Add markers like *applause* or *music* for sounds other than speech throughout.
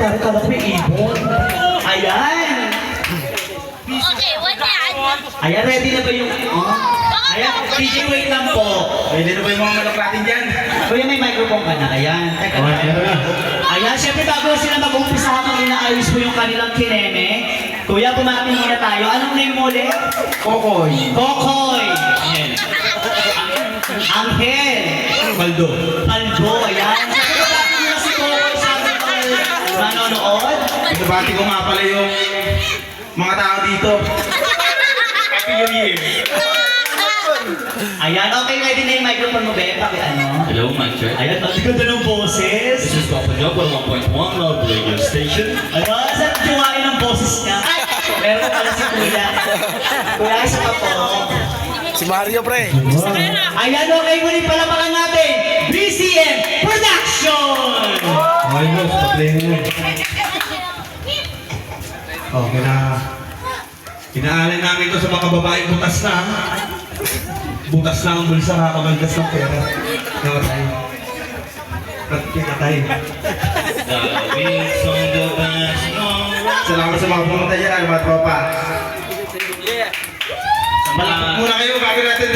Tari ka lang may ibon. Ayan. Okay, one yan. Ayan, ready na ba yung... Oh. Ayan, DJ, wait lang po. Pwede na ba yung mga manok natin dyan? Kuya, may microphone ka na. Ayan. Teka Oh, na. Ayan, syempre bago sila mag-umpisa habang inaayos mo yung kanilang kineme. Kuya, bumati muna tayo. Anong name mo ulit? Kokoy. Kokoy. Ayan. Angel. Baldo. Paldo. Ayan. Binabati ko nga pala yung mga tao dito. Happy New Year. Ayan, okay, ready na yung microphone mo, Be? Paki ano? Hello, mic check. Ayan, ang ganda ng boses. This is Papa Job on 1.1 Love Radio Station. Ano, saan tiwain ang boses niya? Meron pala si Kuya. Kuya, isa pa po. Si Mario, pre. Ayan, okay, muli palapakan natin. BCM Production! Okay, boss. Pa-play mo. Oh, kina... Inaalay namin ito sa mga babaeng butas na. Butas na ang bulsa, kakabaldas ng pera. Bass, no. Salamat sa mga pumunta dyan, mga tropa. Mga, Muna kayo, bago natin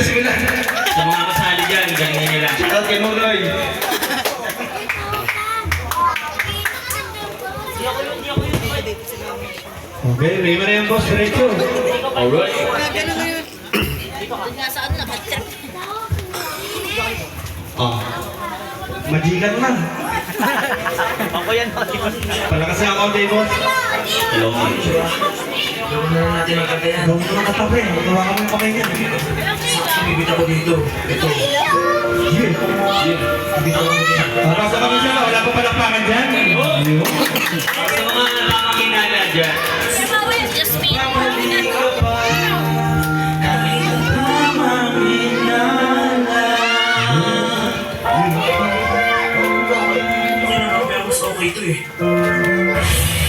Okay, may mo na yung boss, diretso. Alright. Nasaan na? Batrap. Oh. Majikan man. Ako yan, Palakas na ako, day boss. Hello, mic check. Gawin ko ng katabi. Magawa ka mo yung pakay niya. Bibita ko dito. Ito. Sige. Papasa kami siya. Wala pa palakpakan dyan. Sa mga nakakinala dyan, Na rin dito *laughs* ang puta. Isang kauhiti na ko sa mga babae na lahim na natapaginala sa mga kinikilos ko at mga sinasabi Iba na walang ginawa na yung pinahira ng mga relasyon Kaya pala iba na ang mga tingin mo ang binago mo sa isang desisyon Wala naman akong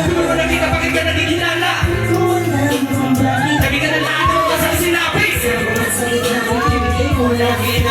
iba bakit ako iniwan ikaw na talaga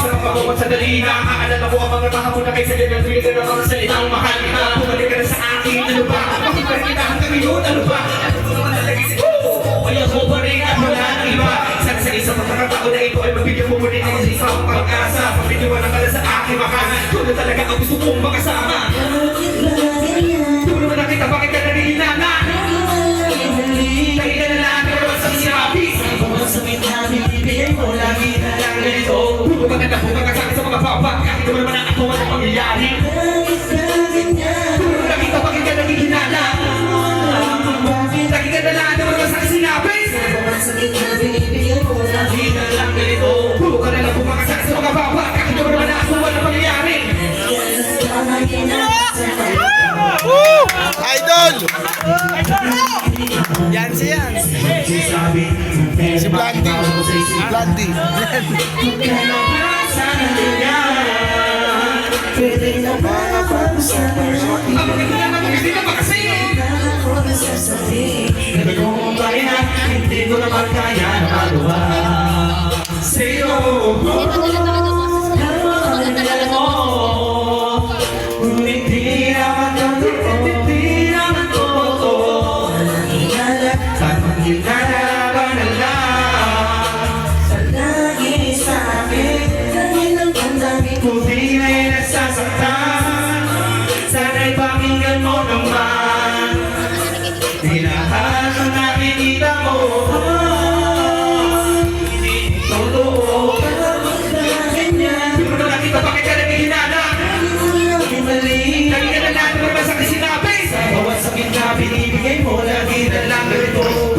sa mga bawat sandali na Aalala ko ang mga kahapon na kaysa Tuloy ka na mga salitang mahal ka Bumalik ka na sa akin ano ba Bakit rin kita hanggang ngayon ano ba Ano ko naman nalagay sa kaya pagkakataon na ito ay mabigyan mo muli ng isang pag-asa. Pagpitiwala ka na sa akin baka Tulad talaga ang gusto kong makasama. Tulad na kita bakit ka Dahil ka na lang pero sa sinabi. Sa mo lagi na lang ganito Puro ka na na kakasakit sa mga papa Kahit naman naman ang ako ang pangyayari Tulad na kita bakit ka nanihinala Lagi ka na lang naman sa sinabi. Lagi na ganito Puro ka na lang kung kakasakit sa mga papa Kahit naman naman ako ang pangyayari! Idol! Yan si yan. Si Blandy. Si Blandy. Ang maganda naman kung hindi ka makasay Sabi ko kung bakit na hindi ko naman kaya na magawa Sa'yo Hindi na binibigay mo Lagi na lang ganito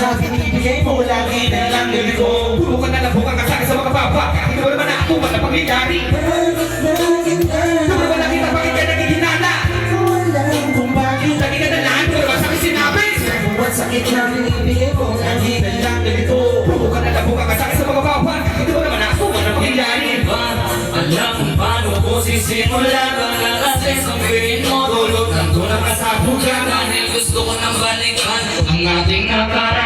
na binibigay mo Lagi na lang ganito Puro ka na lang buka ka sa mga Kahit wala naman na ako man ang Buwan sakit na binibigay mo Lagi na lang ganito Puro ka na buka ka sa mga baba. Kahit wala naman na ako man ang pangyayari Alam kung paano ko sisimula Para kasi sabihin mo. Tulog ng tulog ka sa bugan Dahil gusto ko nang balikan Ang ating nakaraan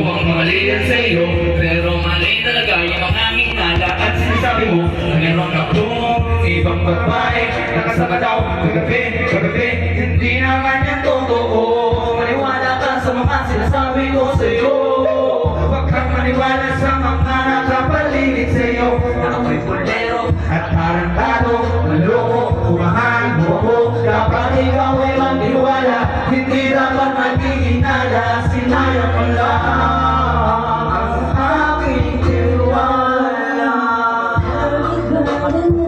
Nagawang mali yan sa iyo Pero mali talaga yung mga minala At sinasabi mo meron akong Ibang babae, nakasama daw Kagabi, kagabi, hindi naman yan totoo. Maniwala ka sa mga sinasabi ko sa'yo. Huwag kang maniwala Dapat ikaw ay magtiwala Hindi dapat maghihinala Sinayang ko lang ang aking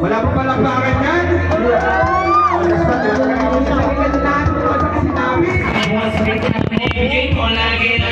wala pa palang bakit yan? Ibigay mo lagi na lang ganito